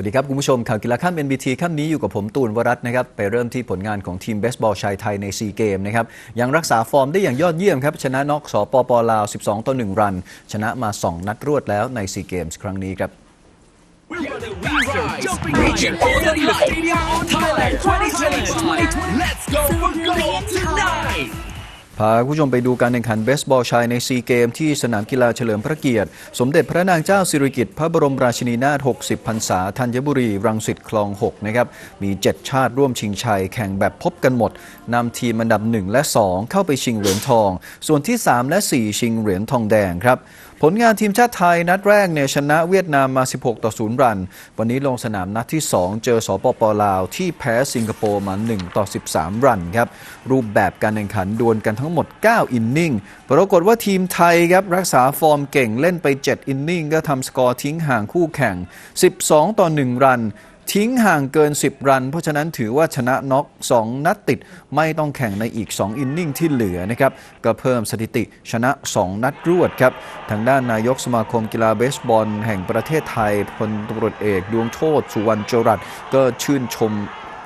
วัสดีครับ คุณผู้ชมข่าวกีฬาข้าม NBT ค่ำนี้อยู่กับผมตูนวรัตน์นะครับ ไปเริ่มที่ผลงานของทีมเบสบอลชายไทยใน 4 เกมนะครับ ยังรักษาฟอร์มได้อย่างยอดเยี่ยมครับ ชนะนอกสปปลาว 12 ต่อ 1 รัน ชนะมา 2 นัดรวดแล้วใน 4 เกมส์ครั้งนี้ครับ Let's go. พาคุณผู้ชมไปดูการแข่งขันเบสบอลชายในซีเกมที่สนามกีฬาเฉลิมพระเกียรติ สมเด็จพระนางเจ้าสิริกิติ์พระบรมราชินีนาถ 60 พรรษาธัญบุรี รังสิตคลอง 6 นะครับ มี 7 ชาติร่วมชิงชัย แข่งแบบพบกันหมด นำทีมอันดับ 1 และ 2 เข้าไปชิงเหรียญทอง ส่วนที่ 3 และ 4 ชิงเหรียญทองแดงครับผลงานทีมชาติไทยนัดแรกเนี่ยชนะเวียดนามมา 16 ต่อ 0 รัน วันนี้ลงสนามนัดที่ 2 เจอสปปลาว ที่แพ้สิงคโปร์มา 1 ต่อ 13 รันครับ รูปแบบการแข่งขันดวลกันทั้งหมด 9 อินนิ่ง ปรากฏว่าทีมไทยครับ รักษาฟอร์มเก่งเล่นไป 7 อินนิ่ง ก็ทำสกอร์ทิ้งห่างคู่แข่ง 12 ต่อ 1 รัน ทิ้งห่างเกิน 10 รัน เพราะฉะนั้นถือว่าชนะน็อก 2 นัดติด ไม่ต้องแข่งในอีก 2 อินนิ่งที่เหลือนะครับ ก็เพิ่มสถิติชนะ 2 นัดรวดครับ ทางด้านนายกสมาคมกีฬาเบสบอล แห่งประเทศไทยพลตำรวจเอก ดวงโชตสุวรรณจรัตน์ก็ชื่นชม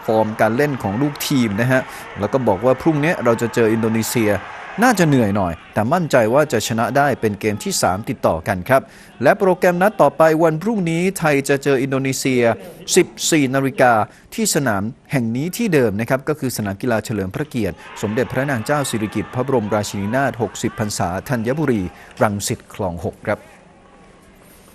ฟอร์มการเล่นของลูกทีมนะฮะแล้วก็บอกว่าพรุ่งนี้เราจะเจออินโดนีเซีย น่าจะเหนื่อยหน่อย แต่มั่นใจว่าจะชนะได้เป็นเกมที่ 3 ติดต่อกันครับ และโปรแกรมนัดต่อไปวันพรุ่งนี้ไทยจะเจออินโดนีเซีย 14 นาฬิกาที่สนามแห่งนี้ที่เดิมนะครับ ก็คือสนามกีฬาเฉลิมพระเกียรติ สมเด็จพระนางเจ้าสิริกิติ์พระบรมราชินีนาถ 60 พรรษาธัญบุรี รังสิตคลอง 6 ครับ